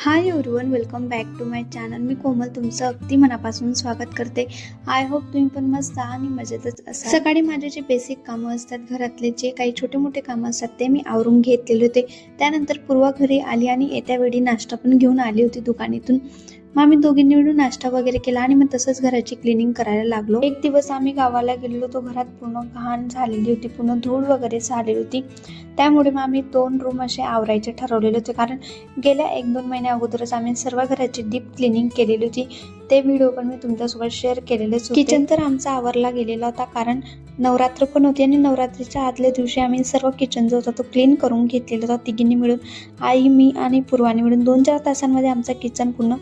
Hi everyone welcome back to my channel मी कोमल तुमचं अगदी मनापासून स्वागत करते. आय होप तुम्ही पण मस्त आणि मजेतच असा सकाळी माझे जे बेसिक कामं असतात घरातले जे काही छोटे मोठे कामं असतात ते मी आवरून घेतलेले होते. त्यानंतर पूर्वा घरी आली आणि येत्या वेळी नाश्ता पण घेऊन आली होती दुकानातून. मग आम्ही दोघींनी मिळून नाश्ता वगैरे केला आणि मग तसंच घराची क्लिनिंग करायला लागलो. एक दिवस आम्ही गावाला गेलेलो. तो घरात पूर्ण घाण झालेली होती पूर्ण धूळ वगैरे झालेली होती. त्यामुळे मग आम्ही दोन रूम असे आवरायचे ठरवलेले होते. कारण गेल्या एक दोन महिन्या अगोदरच आम्ही सर्व घराची डीप क्लिनिंग केलेली होती. ते व्हिडिओ पण मी तुमच्यासोबत शेअर केलेलेच किचन तर आमचा आवरला गेलेला होता कारण नवरात्र पण होती आणि नवरात्रीच्या आदल्या दिवशी आम्ही सर्व किचन जो होता तो क्लीन करून घेतलेला होता तिघींनी मिळून. आई मी आणि पूर्वानी मिळून दोन चार तासांमध्ये आमचा किचन पूर्ण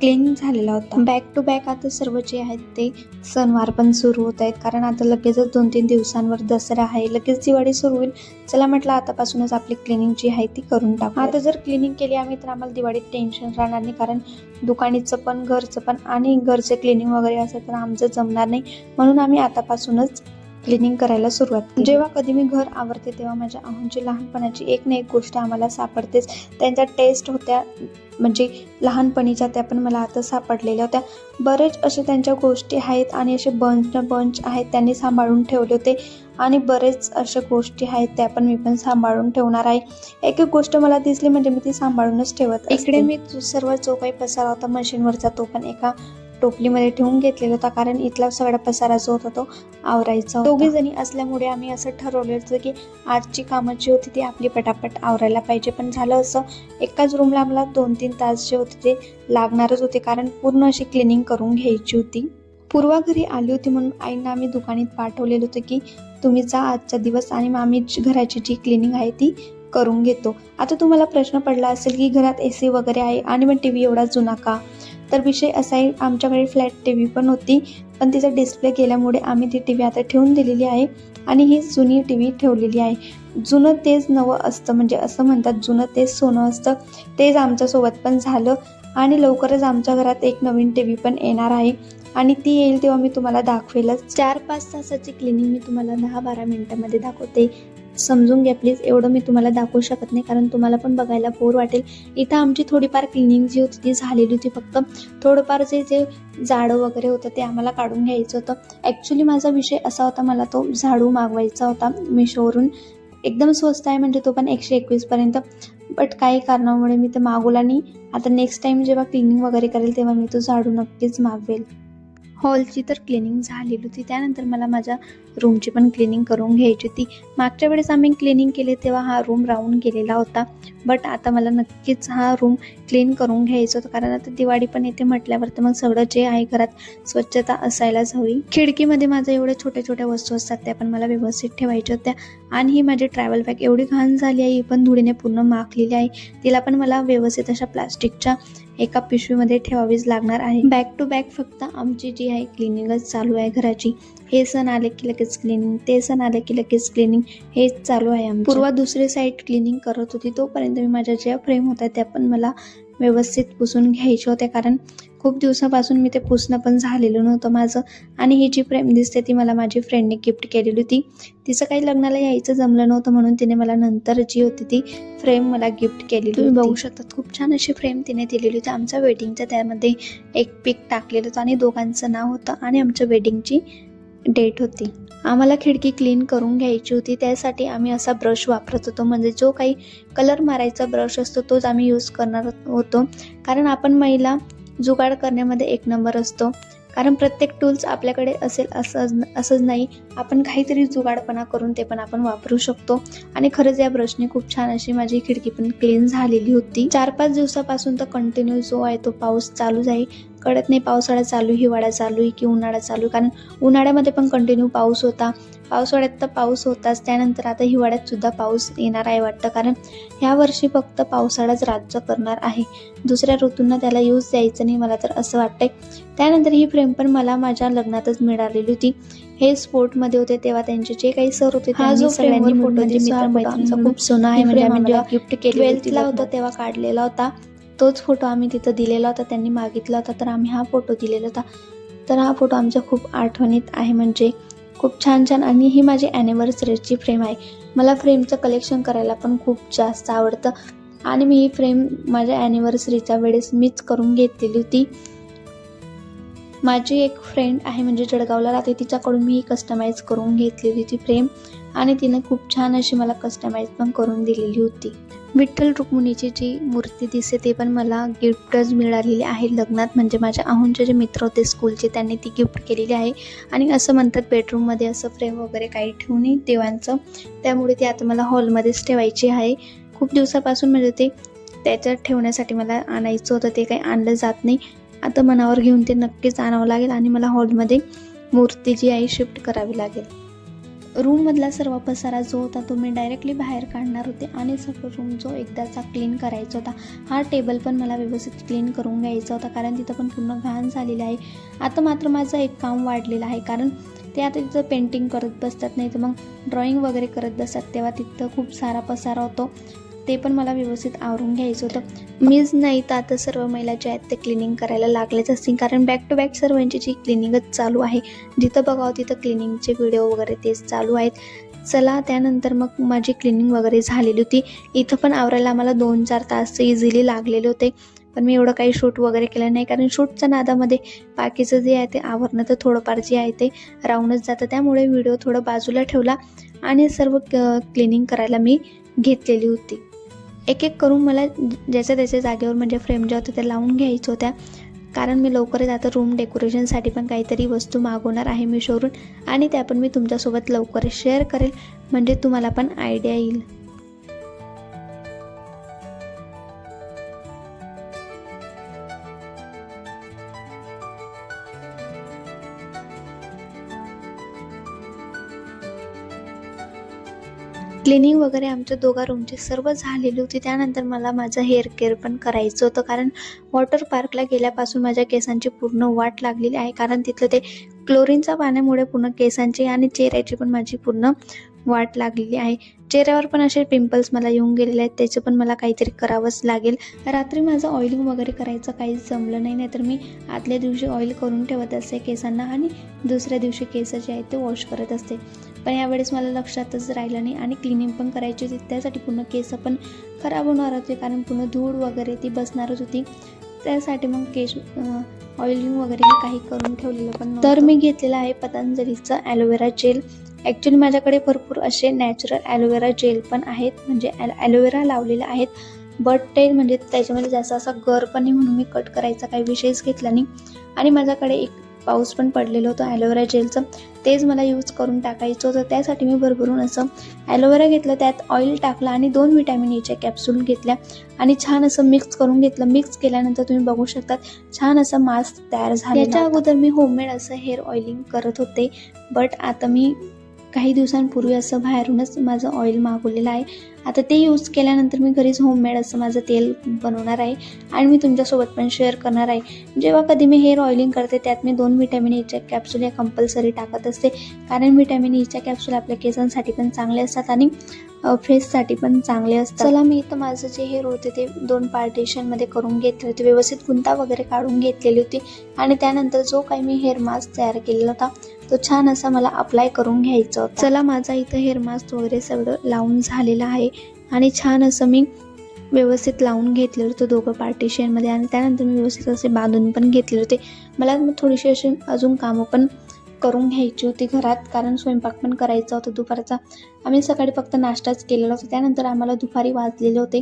क्लीन झालेला होता. बॅक टू बॅक आता सर्व जे आहेत ते सणवार पण सुरू होत आहेत कारण आता लगेचच दोन तीन दिवसांवर दसरा आहे लगेच दिवाळी सुरू होईल. चला म्हटलं आतापासूनच आपली क्लिनिंग जी आहे ती करून टाकू आता जर क्लिनिंग केली आम्ही तर आम्हाला दिवाळीत टेन्शन राहणार नाही कारण दुकानीचं पण घरचं पण आणि घरचे क्लिनिंग वगैरे असेल तर आमचं जमणार नाही. म्हणून आम्ही आतापासूनच क्लिनिंग करायला सुरुवात जेव्हा कधी मी घर आवरते तेव्हा माझ्या अहोंची लहानपणाची एक ना एक गोष्ट आम्हाला सापडतेच. त्यांच्या टेस्ट होत्या म्हणजे लहानपणीच्या त्या पण मला आता सापडलेल्या होत्या. बरेच असे त्यांच्या गोष्टी आहेत आणि असे बंच न बंच आहेत त्यांनी सांभाळून ठेवले होते. आणि बरेच अशा गोष्टी आहेत त्या पण मी पण सांभाळून ठेवणार आहे. एक एक गोष्ट मला दिसली म्हणजे मी ती सांभाळूनच ठेवत इकडे मी सर्व जो काही पसारा होता मशीनवरचा तो पण एका टोपलीमध्ये ठेवून घेतलेला होता. कारण इथला सगळा पसारा जो होता तो आवरायचा दोघे जणी असल्यामुळे आम्ही असं ठरवलं होतं की आजची कामं जी होती ती आपली पटापट आवरायला पाहिजे. पण झालं असं एकाच रूमला आम्हाला दोन तीन तास जे होते ते लागणारच होते. कारण पूर्ण अशी क्लिनिंग करून घ्यायची होती. पूर्वा घरी आली होती म्हणून आईंना आम्ही दुकानात पाठवलेलं होतं की तुम्ही जा आजचा दिवस आणि मग आम्ही घराची जी क्लिनिंग आहे ती करून घेतो. आता तुम्हाला प्रश्न पडला असेल की घरात ए सी वगैरे आहे आणि मग टी व्ही एवढा जुना का? तर विषय असा आहे आमच्याकडे फ्लॅट टी व्ही पण होती पण तिचा डिस्प्ले गेल्यामुळे आम्ही ती टी व्ही आता ठेवून दिलेली आहे आणि ही जुनी टी व्ही ठेवलेली आहे. जुनं तेच नवं असतं म्हणजे असं म्हणतात जुनं तेच सोनं असतं. तेच आमच्यासोबत पण झालं आणि लवकरच आमच्या घरात एक नवीन टी व्ही पण येणार आहे. आणि ती येईल तेव्हा मी तुम्हाला दाखवेलच. चार पाच तासाची क्लिनिंग मी तुम्हाला दहा बारा मिनटामध्ये दाखवते. समजून घ्या प्लीज एवढं मी तुम्हाला दाखवू शकत नाही कारण तुम्हाला पण बघायला बोर वाटेल. इथं आमची थोडीफार क्लिनिंग जी होती ती झालेली होती फक्त. थोडंफार जे जे झाडं वगैरे होतं ते आम्हाला काढून घ्यायचं होतं. ॲक्च्युली माझा विषय असा होता मला तो झाडू मागवायचा होता मिशोवरून. एकदम स्वस्त आहे म्हणजे तो पण एकशे एकवीसपर्यंत बट काही कारणामुळे मी ते मागवला नाही. आता नेक्स्ट टाईम जेव्हा क्लिनिंग वगैरे करेल तेव्हा मी तो झाडू नक्कीच मागवेल. हॉलची तर क्लिनिंग झालेली होती. त्यानंतर मला माझ्या रूमची पण क्लिनिंग करून घ्यायची होती. मागच्या वेळेस आम्ही क्लिनिंग केले तेव्हा हा रूम राहून गेलेला होता. बट आता मला नक्कीच हा रूम क्लीन करून घ्यायचं होतं. कारण आता दिवाळी पण येते म्हटल्यावर तर मग सगळं जे आहे घरात स्वच्छता असायलाच हवी. खिडकीमध्ये माझ्या एवढ्या छोट्या छोट्या वस्तू असतात त्या पण मला व्यवस्थित ठेवायच्या होत्या. आणि ही माझी ट्रॅव्हल बॅग एवढी घाण झाली आहे ही पण धुळीने पूर्ण माखलेली आहे. तिला पण मला व्यवस्थित अशा प्लास्टिकच्या एका पिशवीमध्ये ठेवावीच लागणार आहे. बॅक टू बॅक फक्त आमची जी आहे क्लिनिंगच चालू आहे घराची. हे सण आले की लगेच क्लिनिंग ते सण आले की लगेच क्लिनिंग हेच चालू आहे आमचं. पूर्वा दुसरी साईड क्लिनिंग करत होती तोपर्यंत मी माझ्या ज्या फ्रेम होत्या त्या पण मला व्यवस्थित पुसून घ्यायच्या होत्या. कारण खूप दिवसापासून मी ते पुसणं पण झालेलं नव्हतं माझं. आणि ही जी फ्रेम दिसते ती मला माझी फ्रेंडने गिफ्ट केलेली होती. तिचं काही लग्नाला यायचं जमलं नव्हतं म्हणून तिने मला नंतर जी होती ती फ्रेम मला गिफ्ट केलेली तुम्ही बघू शकतात खूप छान अशी फ्रेम तिने दिलेली होती. आमच्या वेडिंगचं त्यामध्ये एक पिक टाकलेलं होतं आणि दोघांचं नाव होतं आणि आमच्या वेडिंगची डेट होती. आम्हाला खिडकी क्लीन करून घ्यायची होती. त्यासाठी आम्ही असा ब्रश वापरत होतो. म्हणजे जो काही कलर मारायचा ब्रश असतो तोच आम्ही यूज करणार होतो. कारण आपण महिला जुगाड करण्यामध्ये एक नंबर असतो. कारण प्रत्येक टूल्स आपल्याकडे असेल असं असंच नाही. आपण काहीतरी जुगाडपणा करून ते पण आपण वापरू शकतो. आणि खरंच या ब्रशने खूप छान अशी माझी खिडकी पण क्लीन झालेली होती. चार पाच दिवसापासून तर कंटिन्यू जो आहे तो पाऊस चालूच आहे. कळत नाही पावसाळा चालू हिवाळा चालू आहे की उन्हाळा चालू. कारण उन्हाळ्यामध्ये पण कंटिन्यू पाऊस होता. पावसाळ्यात तर पाऊस होताच. त्यानंतर आता हिवाळ्यात सुद्धा पाऊस येणार आहे वाटतं. कारण ह्या वर्षी फक्त पावसाळाच राज्य करणार आहे. दुसऱ्या ऋतूंना त्याला यूज द्यायचं नाही मला तर असं वाटतंय. त्यानंतर ही फ्रेम पण मला माझ्या लग्नातच मिळालेली होती. हे स्पोर्टमध्ये होते तेव्हा त्यांचे जे काही सर होते हा जो सगळ्यांनी फोटो खूप जुना आहे म्हणजे गिफ्ट केली होता तेव्हा काढलेला होता. तोच फोटो आम्ही तिथं दिलेला होता त्यांनी मागितला होता तर आम्ही हा फोटो दिलेला होता. तर हा फोटो आमच्या खूप आठवणीत आहे म्हणजे खूप छान छान आणि ही माझी ॲनिव्हर्सरीची फ्रेम आहे. मला फ्रेमचं कलेक्शन करायला पण खूप जास्त आवडतं. आणि मी ही फ्रेम माझ्या ॲनिव्हर्सरीच्या वेळेस मीच करून घेतलेली होती. माझी एक फ्रेंड आहे म्हणजे जळगावला. राहते तिच्याकडून मी कस्टमाईज कस्टमाइज करून घेतलेली ती फ्रेम आणि तिने खूप छान अशी मला कस्टमाइज पण करून दिलेली होती. विठ्ठल रुक्मिणीची जी मूर्ती दिसते ते पण मला गिफ्टच मिळालेली आहे. लग्नात म्हणजे माझ्या आहुंचे जे मित्र होते स्कूलचे त्यांनी ती गिफ्ट केलेली आहे. आणि असं म्हणतात बेडरूममध्ये असं फ्रेम वगैरे काही ठेवू नये देवांचं. त्यामुळे ती आता मला हॉलमध्येच ठेवायची आहे. खूप दिवसापासून म्हणजे ते त्याच्यात ठेवण्यासाठी मला आणायचं होतं ते काही आणलं जात नाही. आता मनावर घेऊन ते नक्कीच आणावं लागेल आणि मला हॉलमध्ये मूर्ती जी आहे शिफ्ट करावी लागेल. रूममधला सर्व पसारा जो होता तो मी डायरेक्टली बाहेर काढणार होते आणि सर्व रूम जो एकदाचा क्लीन करायचा होता हा टेबल पण मला व्यवस्थित क्लीन करून घ्यायचा होता कारण तिथं पण पूर्ण घाण झालेलं आहे. आता मात्र माझं एक काम वाढलेलं आहे कारण ते आता तिथं पेंटिंग करत बसतात नाही तर मग ड्रॉइंग वगैरे करत बसतात तेव्हा तिथं खूप सारा पसारा होतो. ते पण मला व्यवस्थित आवरून घ्यायचं होतं. मीच नाही तर आता सर्व महिला ज्या आहेत ते क्लिनिंग करायला लागलेच असतील. कारण बॅक टू बॅक सर्वांची जी क्लिनिंगच चालू आहे जिथं बघावं तिथं क्लिनिंगचे व्हिडिओ वगैरे तेच चालू आहेत. चला त्यानंतर मग माझी क्लिनिंग वगैरे झालेली होती. इथं पण आवरायला आम्हाला दोन चार तास इझिली लागलेले होते. पण मी एवढं काही शूट वगैरे केलं नाही. कारण शूटच्या नादामध्ये बाकीचं जे आहे ते आवरणं तर थोडंफार जे आहे ते राहूनच जातं. त्यामुळे व्हिडिओ थोडं बाजूला ठेवला आणि सर्व क्लिनिंग करायला मी घेतलेली होती. एक एक करून मला ज्याच्या त्याच्या जागेवर म्हणजे फ्रेम ज्या होत्या त्या लावून घ्यायच्या होत्या. कारण मी लवकरच आता रूम डेकोरेशनसाठी पण काहीतरी वस्तू मागवणार आहे मिशोवरून आणि त्या पण मी तुमच्यासोबत लवकरच शेअर करेल. म्हणजे तुम्हाला पण आयडिया येईल. क्लिनिंग वगैरे आमच्या दोघा रूमची सर्व झालेली होती. त्यानंतर मला माझं हेअर केअर पण करायचं होतं. कारण वॉटर पार्कला गेल्यापासून माझ्या केसांची पूर्ण वाट लागलेली आहे. कारण तिथलं ते क्लोरीनच्या पाण्यामुळे पूर्ण केसांची आणि चेहऱ्याची पण माझी पूर्ण वाट लागलेली आहे. चेहऱ्यावर पण असे पिंपल्स मला येऊन गेलेले आहेत. त्याचं पण मला काहीतरी करावंच लागेल. रात्री माझं ऑइलिंग वगैरे करायचं काहीच जमलं नाही. नाहीतर मी आदल्या दिवशी ऑइल करून ठेवत असते केसांना आणि दुसऱ्या दिवशी केस जे आहेत ते वॉश करत असते. पण यावेळेस मला लक्षातच राहिलं नाही आणि क्लिनिंग पण करायची होती. त्यासाठी पूर्ण केस पण खराब होणार होते. कारण पूर्ण धूळ वगैरे ती बसणारच होती. त्यासाठी मग केस ऑइलिंग वगैरे काही करून ठेवलेलं पण तर मी घेतलेलं आहे पतंजलीचं ॲलोवेरा जेल ॲक्च्युली माझ्याकडे भरपूर असे नॅचरल ॲलोवेरा जेल पण आहेत. म्हणजे ॲल ॲलोवेरा लावलेले आहेत. बट ते म्हणजे त्याच्यामध्ये जास्त असा गर पण नाही म्हणून मी कट करायचा काही विषयच घेतला नाही. आणि माझ्याकडे एक पाऊस पण पडलेलं होतं. ॲलोवेरा जेलचं तेच मला यूज करून टाकायचं होतं. त्यासाठी मी भरभरून असं ॲलोवेरा घेतलं. त्यात ऑइल टाकलं आणि दोन विटॅमिन ईच्या कॅप्सूल घेतल्या. आणि छान असं मिक्स करून घेतलं. मिक्स केल्यानंतर तुम्ही बघू शकतात छान असं मास्क तयार झालं याच्या अगोदर मी होममेड असं हेअर ऑइलिंग करत होते. बट आता मी काही दिवसांपूर्वी असं बाहेरूनच माझं ऑइल मागवलेलं आहे. आता ते यूज केल्यानंतर मी घरीच होममेड असं माझं तेल बनवणार आहे आणि मी तुमच्यासोबत पण शेअर करणार आहे. जेव्हा कधी मी हेअर ऑइलिंग करते त्यात मी दोन व्हिटॅमिन ईच्या कॅप्सूल या कंपल्सरी टाकत असते. कारण व्हिटॅमिन ईच्या कॅप्सूल आपल्या केसांसाठी पण चांगले असतात आणि फेससाठी पण चांगले असतात. चला मी इथं माझं जे हेअर होते ते दोन पार्टेशनमध्ये करून घेतले होते. व्यवस्थित गुंता वगैरे काढून घेतलेली होती आणि त्यानंतर जो काही मी हेअर मास्क तयार केलेला होता तो छान असा मला अप्लाय करून घ्यायचा होता. चला माझा इथं हेअर मास्क वगैरे सगळं लावून झालेलं आहे. आणि छान असं मी व्यवस्थित लावून घेतलेलं होतं दोघं पार्टिशनमध्ये आणि त्यानंतर मी व्यवस्थित असे बांधून पण घेतले होते. मला थोडीशी अशी अजून कामं पण करून घ्यायची होती घरात कारण स्वयंपाक पण करायचा होता दुपारचा. आम्ही सकाळी फक्त नाश्ताच केलेला होता. त्यानंतर आम्हाला दुपारी वाजलेले होते.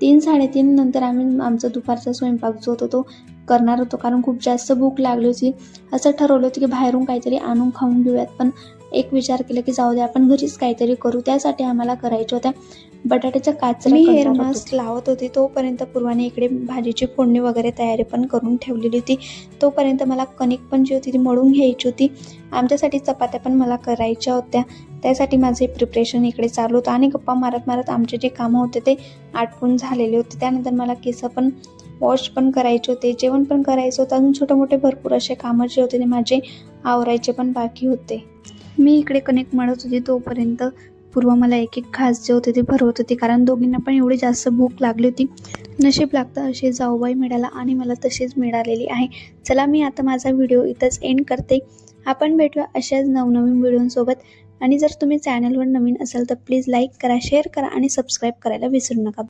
तीन साडेतीन नंतर आम्ही आमचा दुपारचा स्वयंपाक जो होतो तो करणार होतो. कारण खूप जास्त भूक लागली होती. असं ठरवलं होतं की बाहेरून काहीतरी आणून खाऊन घेऊयात. पण एक विचार केला की जाऊ दे आपण घरीच काहीतरी करू. त्यासाठी आम्हाला करायच्या होत्या. बटाट्याच्या काच मी हेअर मास्क लावत होते. तोपर्यंत पूर्वाने इकडे भाजीची फोडणी वगैरे तयारी पण करून ठेवलेली होती. तोपर्यंत मला कणिक पण जी होती ती मळून घ्यायची होती. आमच्यासाठी चपात्या पण मला करायच्या होत्या. त्यासाठी माझे प्रिपरेशन इकडे चालू होतं. आणि गप्पा मारत मारत आमचे जे कामं होते ते आटपून झालेले होते. त्यानंतर मला केस पण वॉश पण करायचे होते जेवण पण करायचं होतं. अजून छोटे मोठे भरपूर असे कामं जे होते ते माझे आवरायचे पण बाकी होते. मी इकडे कनेक्ट म्हणत होती तोपर्यंत. पूर्व मला एक एक घास जे होते ते भरवत होते कारण दोघींना पण एवढी जास्त भूक लागली होती. नशीब लागतं असे जाऊबाई मिळाला आणि मला तशीच मिळालेली आहे. चला मी आता माझा व्हिडिओ इथंच एंड करते. आपण भेटूया अशाच नवनवीन व्हिडिओंसोबत आणि जर तुम्ही चॅनलवर नवीन असाल तर प्लीज लाईक करा शेअर करा आणि सबस्क्राईब करायला विसरू नका.